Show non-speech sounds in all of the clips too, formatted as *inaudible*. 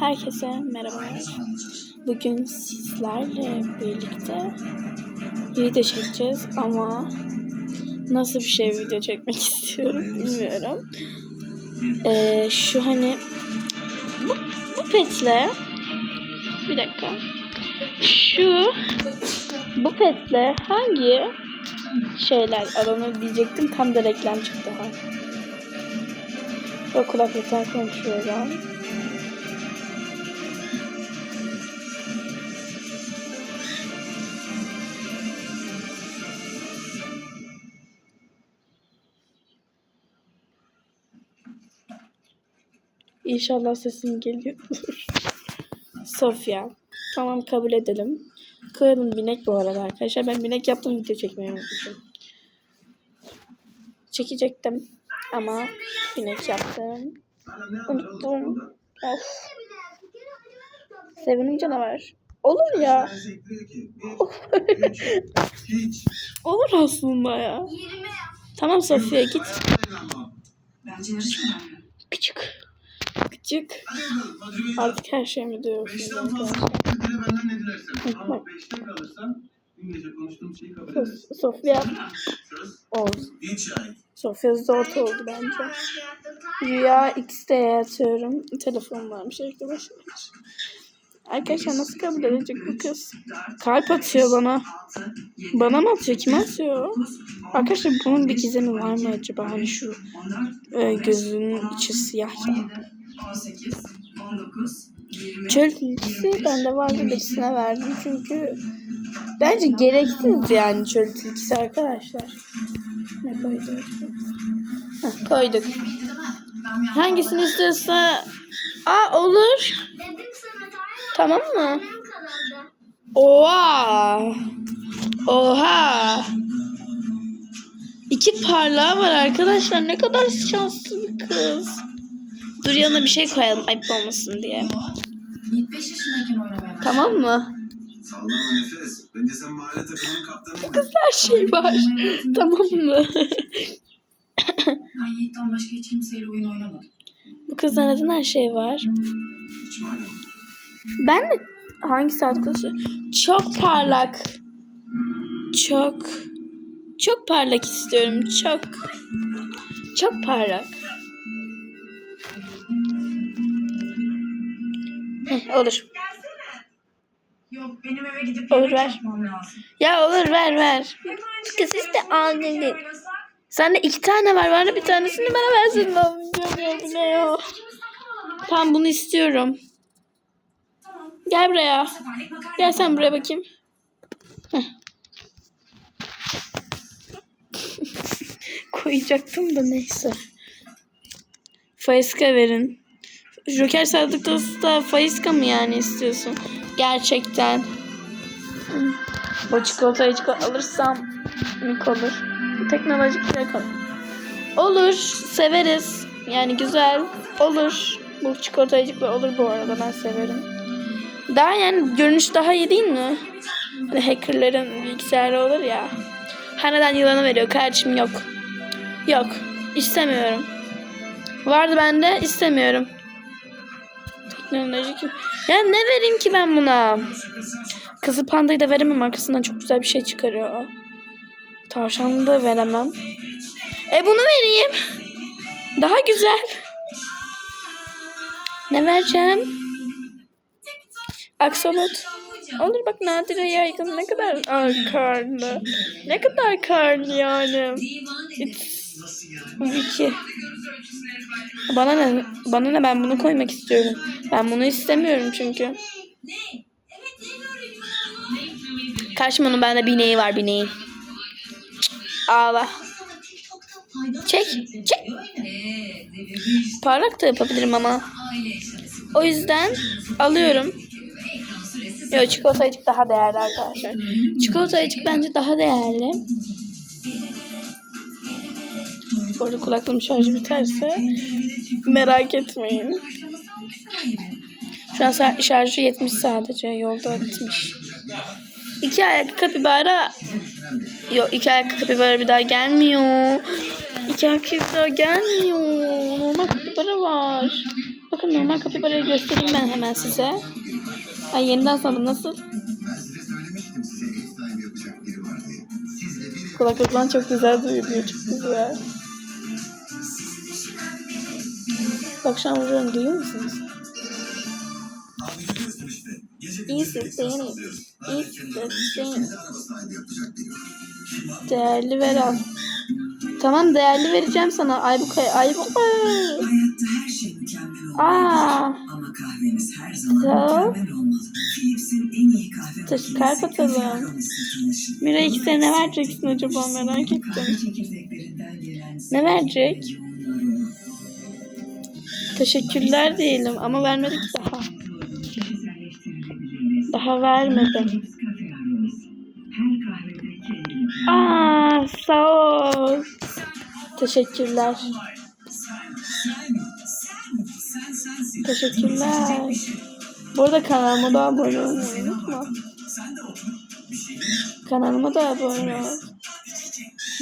Herkese merhabalar. Bugün sizlerle birlikte video çekeceğiz ama nasıl bir şey video çekmek *laughs* istiyorum bilmiyorum. Ee, şu hani bu, bu petle bir dakika şu bu petle hangi şeyler alınır diyecektim tam da reklam çıktı ha. O kulaklıktan konuşuyorum. İnşallah sesim geliyordur. Sofya. Tamam kabul edelim. Koyalım binek bu arada arkadaşlar. Ben binek yaptım video çekmeyi unutmuşum. Çekecektim ama binek yaptım. Unuttum. Of. Sevinim canavar. Olur ya. *laughs* Olur aslında ya. Tamam Sofya git. Bence. Küçük. Küçük. Artık her şeyimi duyuyorsunuz Beşten fazla ödüle benden ne dilersen. Ama beşte kalırsan dün gece konuştuğum şeyi kabul edersin. Sofya ait. Sofya zor oldu bence. Rüya X'de atıyorum. Telefon varmış arkadaşlar. Arkadaşlar nasıl kabul edecek bu kız? Kalp atıyor bana. Bana mı atıyor? Kim atıyor? Arkadaşlar bunun bir gizemi var mı acaba? Hani şu e, gözünün içi siyah. 18, 19, 20. Çöl bende vardı birisine verdim çünkü bence gereksiz yani çöl tilkisi arkadaşlar. Ne koyduk? Heh, koyduk. Hangisini istiyorsa Aa olur. Tamam mı? Oha. Oha. İki parlağı var arkadaşlar. Ne kadar şanslı bir kız. Dur yanına bir şey koyalım ayıp olmasın diye. 25 yaşındayken oynamaya Tamam mı? Sallama nefes. Bence sen mahalle takımının kaptanı Kız her şey var. *laughs* tamam mı? Ben Yiğit'ten başka hiç kimseyle oyun oynamadım. Bu kızda neden her şey var? Mi? Ben de hangi saat kılıcı? Çok parlak. Çok çok parlak istiyorum. Çok çok parlak. Olur. Yok benim eve gidip Olur, yemek ver. yapmam lazım. Ya olur ver ver. Kız işte aldın. Sende iki tane var. Bana bir tanesini bana versin. Ne ya bu ne ya? Tamam bunu istiyorum. Tamam. Gel buraya. Seferlik makarna Gel sen buraya bakayım. Heh. *laughs* Koyacaktım da neyse. Faiska verin. Joker Sadık Dost'ta Faiska mı yani istiyorsun? Gerçekten. Bu çikolatayı çikolata alırsam mik olur. Teknolojik bir şey olur. Severiz. Yani güzel. Olur. Bu çikolataycıkla olur bu arada ben severim. Daha yani görünüş daha iyi değil mi? Hani hackerların bilgisayarı olur ya. Haneden yılanı veriyor. Kardeşim yok. Yok. İstemiyorum. Vardı bende istemiyorum. Teknolojik. Ya ne vereyim ki ben buna? Kızı pandayı da veremem. Arkasından çok güzel bir şey çıkarıyor. Tavşanı da veremem. E bunu vereyim. Daha güzel. Ne vereceğim? Aksolot. Olur bak Nadire yaygın ne kadar karlı. Ne kadar karlı yani. İki. Bana ne? Bana ne? Ben bunu koymak istiyorum. Ben bunu istemiyorum çünkü. Kaçmanın bende bineği var bineği. Cık, Ağla. Çek. Çek. Parlak da yapabilirim ama. O yüzden alıyorum. Yok çikolata ayıcık daha değerli arkadaşlar. Çikolata ayıcık bence daha değerli. Bu arada kulaklığım şarjı biterse merak etmeyin. Şu an şarjı 70 sadece. Yolda bitmiş. İki ayaklı kapibara Yok iki ayaklı kapibara bir daha gelmiyor. İki ayaklı bir daha gelmiyor. Normal kapibara var. Bakın normal kapibarayı göstereyim ben hemen size. Ay yeniden sandım nasıl? Kulaklıktan çok güzel duyuluyor. Çok güzel. Sesleyin. İyi sesleyin. araba sahibi yapacak biri var. Değerli ver al. Tamam değerli vereceğim sana. Aybukay. Aybukay. Hayatta her mükemmel olmalı. Aa. Ama kahveniz her zaman Sağ ol. mükemmel olmalı. Philips'in en iyi kahve Teşekkür makinesi atalım. Mira iki sene ne vereceksin acaba merak ettim. Ne verecek? Teşekkürler diyelim ama vermedik daha. Kişiselleştirilebilir Daha vermedi. Aa sağ ol. Teşekkürler. Teşekkürler. Bu arada kanalıma da abone olmayı unutma. Kanalıma da abone ol.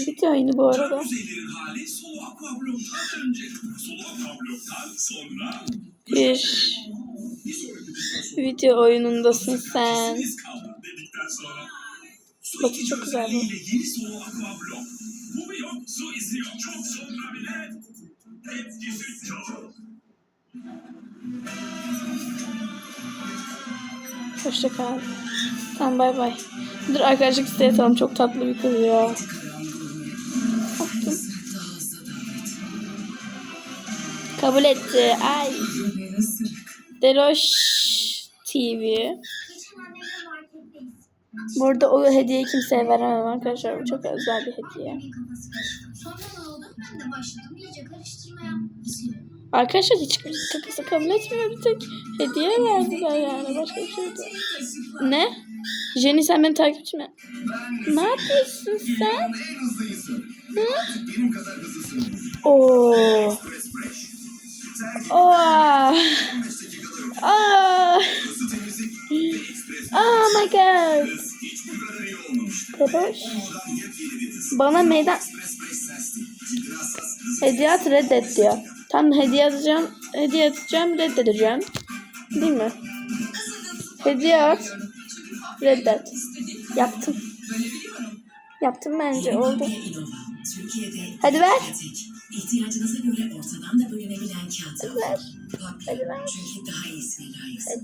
Bitiyor yine bu arada. Bir video oyunundasın sen. Batı çok güzel bu. Hoşça kal. Tamam bay bay. Dur arkadaşlık isteği atalım. Çok tatlı bir kız ya. Kabul etti. Ay. Deroş TV. Burada o hediyeyi kimseye veremem arkadaşlar. Bu çok özel bir hediye. Arkadaşlar hiç kakası kabul etmiyor bir tek. Hediye verdiler yani. Başka bir şey yok. Ne? Jenny sen benim takipçim mi? Ne yapıyorsun sen? hızlısın. Oo. Press fresh. Oo. 15 dakikada yok. Aa. Hızlı temizlik ve ekspres. Oh my god. Hız. Bana meydan hediye at reddet diyor. Tam hediye atacağım. Hediye atacağım reddedeceğim. Değil mi? Hediye at. Reddet. Yaptım. Yaptım bence oldu. Hadi ver. İhtiyacınıza göre ortadan da bölünebilen kağıt. Hadi ver. Çünkü daha iyisine layıksın.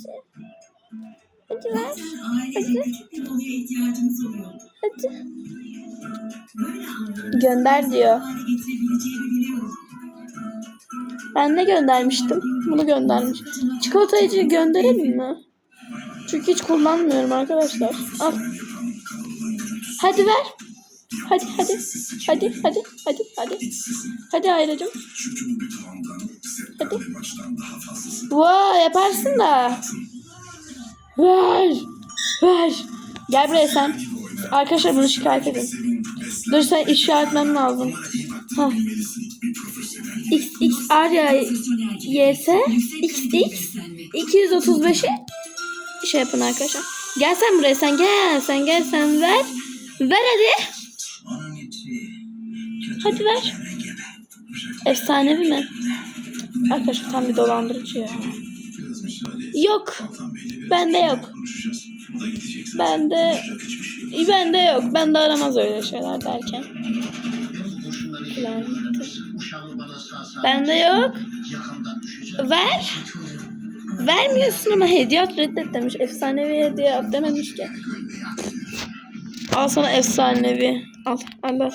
Bazen ailece küçük bir konuya ihtiyacımız oluyor. Hadi. Böyle Gönder diyor. hale getirebileceğini biliyorum. Ben ne göndermiştim? Bunu göndermiş. Çikolatayı gönderelim mi? Çünkü hiç kullanmıyorum arkadaşlar. Al. Hadi ver. Hadi hadi. Hadi hadi hadi hadi. Hadi ayrıcım. Fazlası. Vay yaparsın da. Ver. Ver. Gel buraya sen. Arkadaşlar bunu şikayet edin. Dur sen işaret etmem lazım. Ha. X X Arya YS X X 235'i şey yapın arkadaşlar. Gel sen buraya sen gel sen gel sen ver. Ver hadi. Hadi ver. Efsanevi mi? Arkadaşlar tam bir dolandırıcı ya. Yok. Bende yok. Bende bende yok. Bende aramaz öyle şeyler derken. Bende yok. Ver. Vermiyorsun ama hediye at reddet demiş. Efsanevi hediye at dememiş ki. Al sana efsanevi. Al al al.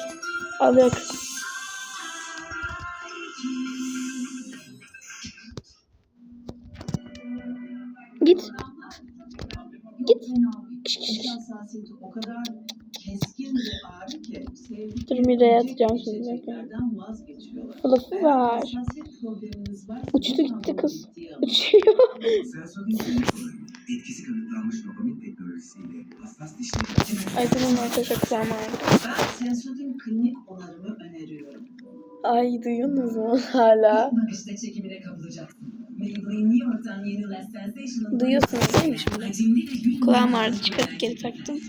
Al yok. Git. Git. Dur Mira'ya atacağım şimdi. Kılıfı var. Uçtu gitti kız. Uçuyor. *laughs* *laughs* Etkisi kanıtlanmış dopamine teknolojisiyle hassas dişleri Ay tamam arkadaşlar kulağım ağrıdı. Ben Sensodyne klinik onarımı öneriyorum. Ay duyuyorsunuz mu hala? Bakışta çekimine kapılacaksın. Duyuyorsunuz değil mi şimdi? Kulağım ağrıdı çıkarıp geri taktım.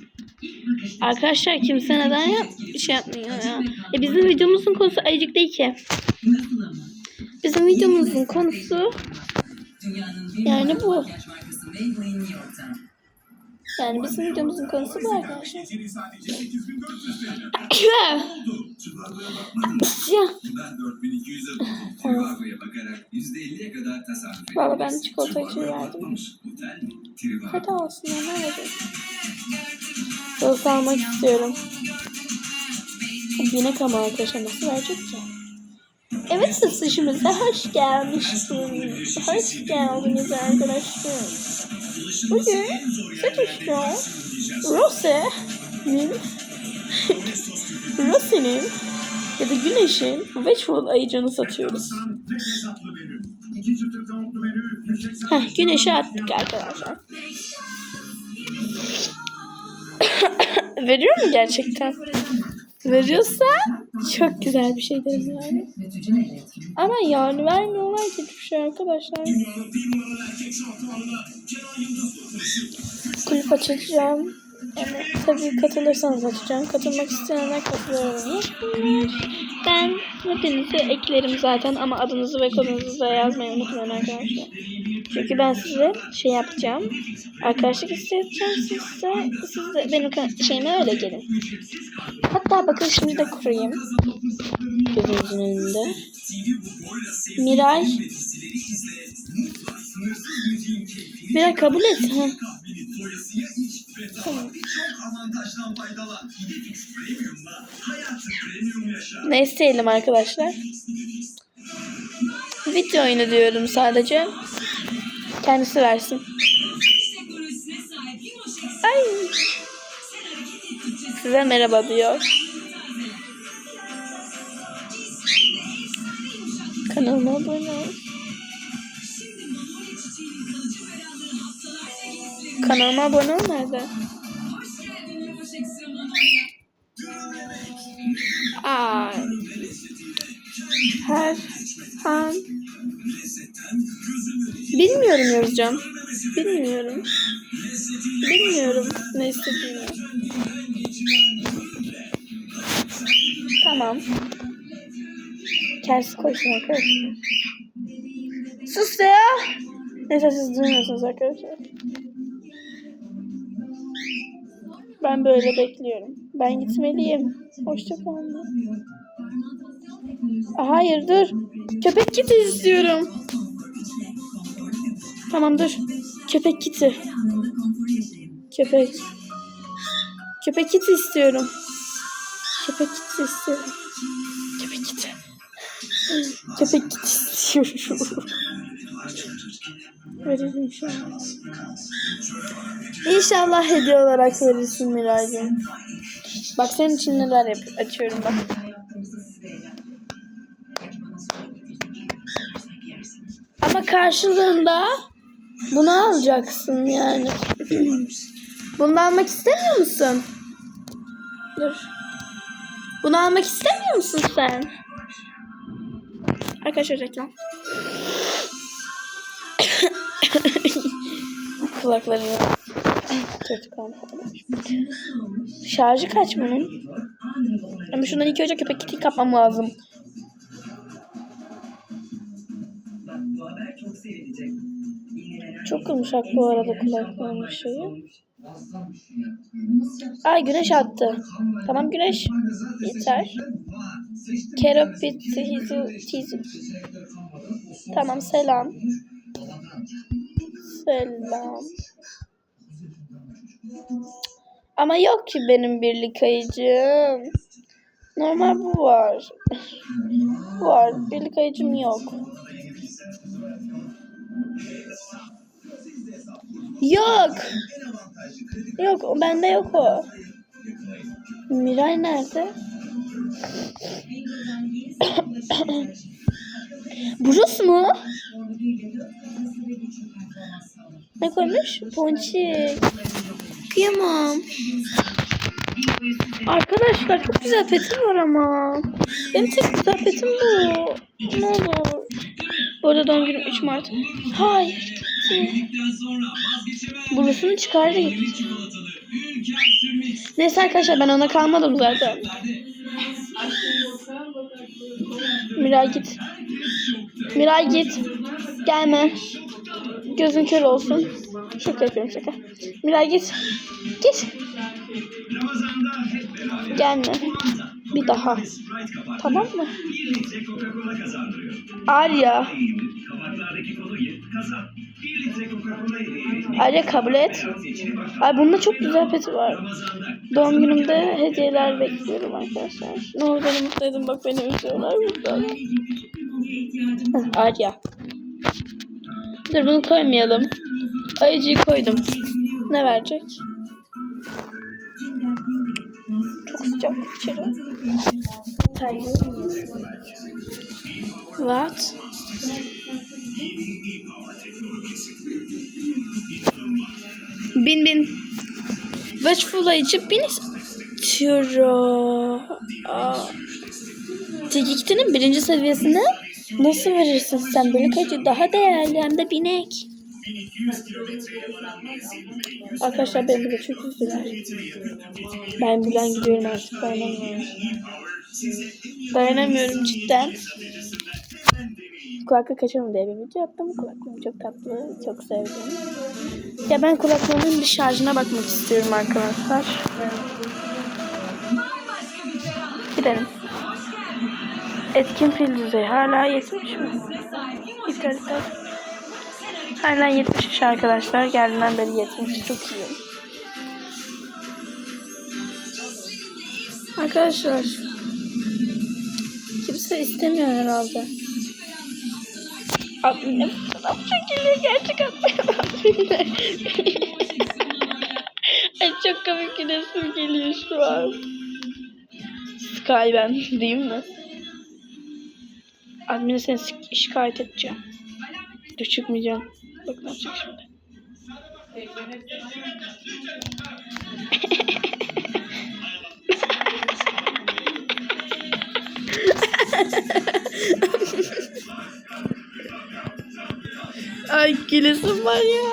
Arkadaşlar kimse neden yap şey yapmıyor ya. E bizim videomuzun konusu ayıcık değil ki. Bizim videomuzun konusu Yani bu. Maybelline New York'tan. Yani bizim videomuzun konusu bu arkadaşlar. Geceliği sadece 8400 TL. Ya. Trivago'ya bakmadın mı? Ya. Ben 4200'e buldum. Trivago'ya bakarak %50'ye kadar tasarruf Valla ben çikolatayı Trivago'ya verdim. Hadi olsun ya ne olacak? Sos almak istiyorum. Binek ama arkadaşlar nasıl verecek ki? Evet satışımıza hoş gelmişsiniz. Hoş geldiniz arkadaşlar. Bugün satışta Rose'nin Rose'nin ya da Güneş'in Witchful ayıcını satıyoruz. Tek hesaplı menü. İki çıtır tavuklu menü. 180 Heh, güneşe attık arkadaşlar. *coughs* Veriyor mu gerçekten? Veriyorsa çok güzel bir şey derim yani. Ama yani vermiyorlar ki hiçbir şey arkadaşlar. Kulüp açacağım. Yani tabii katılırsanız açacağım. Katılmak isteyenler katılıyorum. Ben hepinizi eklerim zaten ama adınızı ve kodunuzu da yazmayı unutmayın arkadaşlar. Çünkü ben size şey yapacağım. Arkadaşlık isteyeceğim sizde. Siz de benim şeyime öyle gelin. Hatta bakın şimdi de kurayım. Gözünüzün önünde. Miray. Miray kabul et. Yaşa. Ne isteyelim arkadaşlar? Video oyunu diyorum sadece. Kendisi versin. Ay. Size merhaba diyor. Kanalıma abone ol. Kanalıma abone ol nerede? Ay. Her han Bilmiyorum yazacağım. Bilmiyorum. Bilmiyorum ne istediğimi. Tamam. Ters koysun arkadaşlar. Sus ya. Neyse siz duymuyorsunuz arkadaşlar. Ben böyle bekliyorum. Ben gitmeliyim. Hoşçakalın. Hayır dur. Köpek kiti istiyorum. Tamam dur. Köpek kiti. Köpek. Köpek kiti istiyorum. Köpek kiti istiyorum. Köpek kiti. Köpek kiti istiyorum. Verir inşallah. İnşallah hediye olarak verirsin Miray'cığım. Bak senin için neler yap açıyorum bak. Ama karşılığında bunu alacaksın yani. *clears throat* Bunu almak istemiyor musun? Dur. Bunu almak istemiyor musun sen? Arkadaşlar reklam. *coughs* Kulaklarım kötü. Şarjı kaç bunun? Ama şundan ilk önce köpek kiti kapmam lazım. Çok yumuşak bu arada kulaklarımın şeyi. Ay güneş attı. Tamam güneş. Yeter. Keropit tizu tizu. Tamam selam. Selam. Ama yok ki benim birlik ayıcım. Normal bu var. Bu var. Birlik ayıcım yok. Yok. Yok bende yok o. Miray nerede? *coughs* Bruce mu? Ne koymuş? Ponçik. Kıyamam. Arkadaşlar çok güzel petim var ama. Benim tek güzel petim bu. Ne olur. Bu arada doğum günüm 3 Mart. Hayır. Burasını çıkardı. Neyse arkadaşlar ben ona kalmadım zaten. Miray git. Miray git. Gelme. Gözün kör olsun. Şaka yapıyorum şaka. Miray git. Git. Gelme. Bir daha. Tamam mı? 1 litre Coca-Cola kazandırıyor. Arya. Kabaklardaki kolayı kazan. 1 litre Coca-Cola ile Arya kabul et. Ay bunda çok güzel peti var. Doğum günümde hediyeler bekliyorum arkadaşlar. Ne olur beni mutlu edin bak beni üzüyorlar burada. Arya. Dur bunu koymayalım. Ayıcıyı koydum. Ne verecek? Çok sıcak içeri. What? Bin bin. Watchful ayıcı bin istiyorum. Tekiktinin birinci seviyesine nasıl verirsin sen? Böyle ayıcı daha değerli hem de binek. Arkadaşlar beni de çok üzdüler. Ben buradan gidiyorum artık dayanamıyorum. Dayanamıyorum cidden. Kulaklık açalım diye bir video yaptım. Kulaklığım çok tatlı, çok sevdim. Ya ben kulaklığımın bir şarjına bakmak istiyorum arkadaşlar. Gidelim. Etkin pil düzeyi hala 70 mi? İptal iptal. Hala 70 arkadaşlar. Geldiğinden beri 70 çok iyi. Arkadaşlar. Kimse istemiyor herhalde. Abi ne fotoğraf çekiliyor gerçek Ay çok komik bir resim geliyor şu an. Sky ben değil mi? Admin'e seni şik- şikayet edeceğim. Dur çıkmayacağım. Bak ne yapacak şimdi. *laughs* Ay gülesim var ya.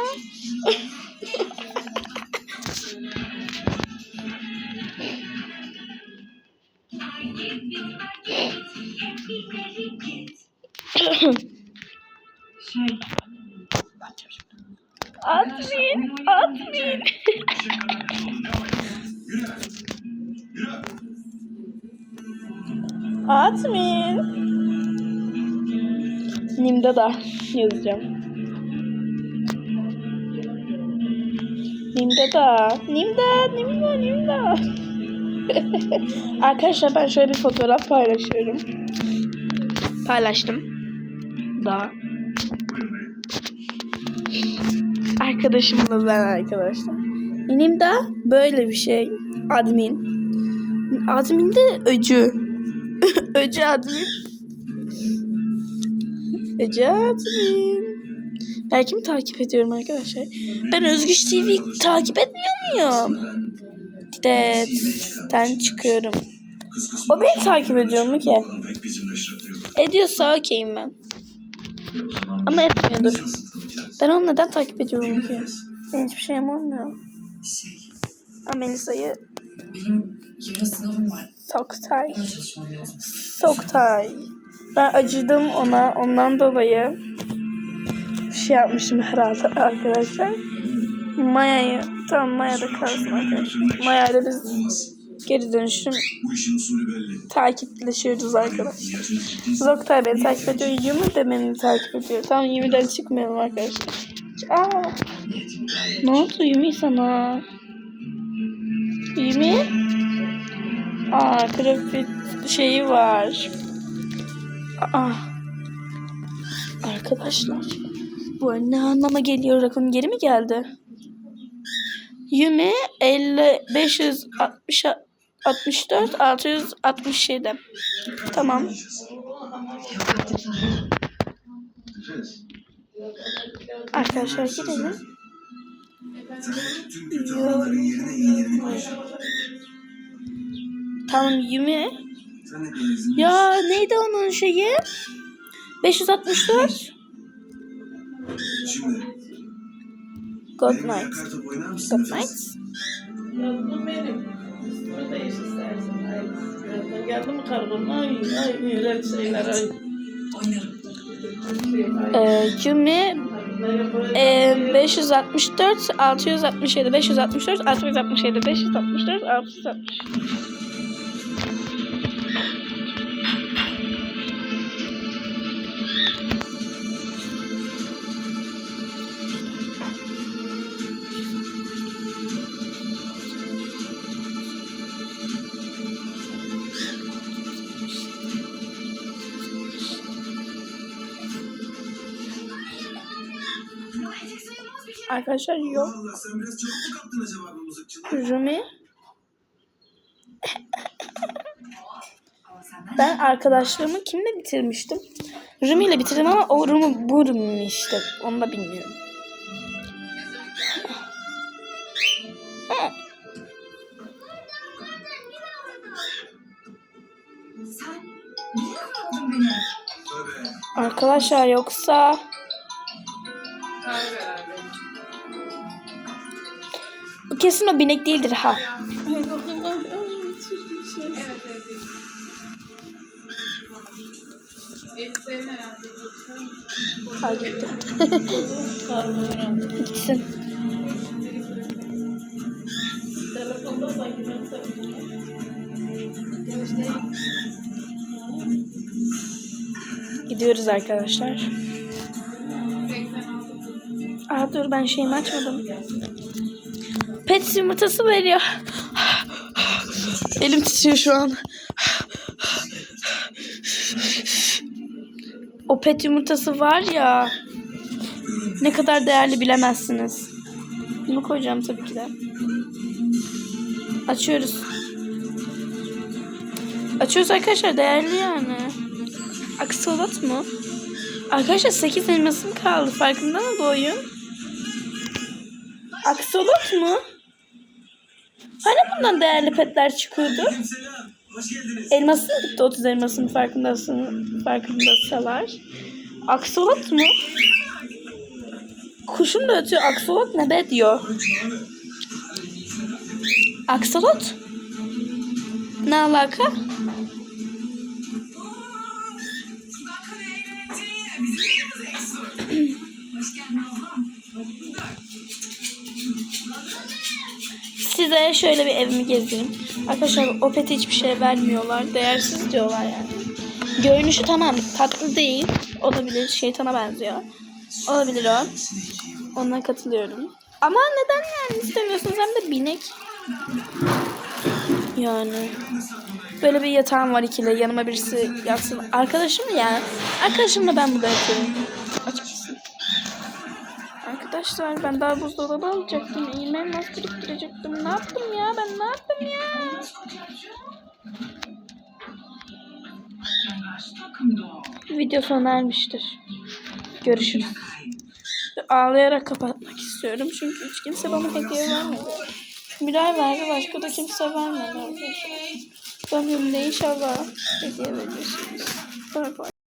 Admin, admin. admin. Nimda da yazacağım. Nimda da. Nimda, Nimda, Nimda. *laughs* Arkadaşlar ben şöyle bir fotoğraf paylaşıyorum. Paylaştım. Daha. Arkadaşımla ben arkadaşlar. Benim de böyle bir şey. Admin. Admin de öcü. *laughs* öcü admin. Öcü admin. Belki mi takip ediyorum arkadaşlar? Ben Özgüç TV takip etmiyor muyum? Dedetten çıkıyorum. O beni takip ediyor mu ki? Ediyorsa okeyim ben. Ama etmiyordur. Ben onu neden takip ediyorum ki? Ben hiçbir şeyim olmuyor. Ama Melisa'yı benim yarın sınavım var. Soktay. Soktay. Ben acıdım ona. Ondan dolayı şey yapmışım herhalde arkadaşlar. Maya'yı tam Maya'da kalsın arkadaşlar. Maya'yla biz geri dönüşüm takipleşiyoruz arkadaşlar. Zoktay beni takip ediyor. Yumi de beni takip ediyor. Tamam Yumi'den çıkmayalım arkadaşlar. Aa, ne oldu Yumi sana? Yumi? Aa, grafit şeyi var. Aa. Arkadaşlar. Bu ne anlama geliyor? Rakım geri mi geldi? Yumi 50 560 64 667. Tamam. Arkadaşlar gidelim. Tamam izin Ya neydi onun şeyi? 564. Şimdi Good night. Good night. Yazdım benim. Üstüne değiş istersen. Ay, yazdım. Geldi mi kargom? Ay, ay, öyle şeyler ay. Ee, Yumi Ee, 564, 667, 564, 667, 564, 660. bu mızıkçılığı? Rumi. *laughs* Ben arkadaşlığımı kimle bitirmiştim? Rumi ile bitirdim ama o Rumi bu Rumi mi işte. Onu da bilmiyorum. Sen niye anladın beni? Tövbe. Arkadaşlar yoksa bu kesin o binek değildir ha. Gitti. Gitsin. Gidiyoruz arkadaşlar. Aa dur ben şeyimi açmadım. Pet yumurtası veriyor. Elim titriyor şu an. O pet yumurtası var ya. Ne kadar değerli bilemezsiniz. Bunu koyacağım tabii ki de. Açıyoruz. Açıyoruz arkadaşlar değerli yani. Aksolot mu? Arkadaşlar 8 elmasım kaldı. Farkında mı bu oyun? Aksolot mu? Hani bundan değerli petler çıkıyordu? Elması mı gitti 30 elmasının farkındasın, farkındasalar? Aksolot mu? Kuşun da ötüyor. Aksolot ne be diyor. Aksolot? Ne alaka? Size şöyle bir evimi gezdireyim. Arkadaşlar o pete hiçbir şey vermiyorlar. Değersiz diyorlar yani. Görünüşü tamam tatlı değil. Olabilir. Şeytana benziyor. Olabilir o. Ona katılıyorum. Ama neden yani istemiyorsunuz hem de binek. Yani. Böyle bir yatağım var ikili. Yanıma birisi yatsın. Arkadaşım yani. Arkadaşımla ben burada yatıyorum. Açıkçası. Arkadaşlar ben daha buzdolabı alacaktım. İğme nasıl biriktirecektim. Ne yaptım ya? Ben ne yaptım ya? Video sona ermiştir. Görüşürüz. Ağlayarak kapatmak istiyorum. Çünkü hiç kimse bana hediye vermedi. Miray verdi. Başka da kimse vermedi arkadaşlar. Günümde inşallah hediye verirsiniz. Bay bay.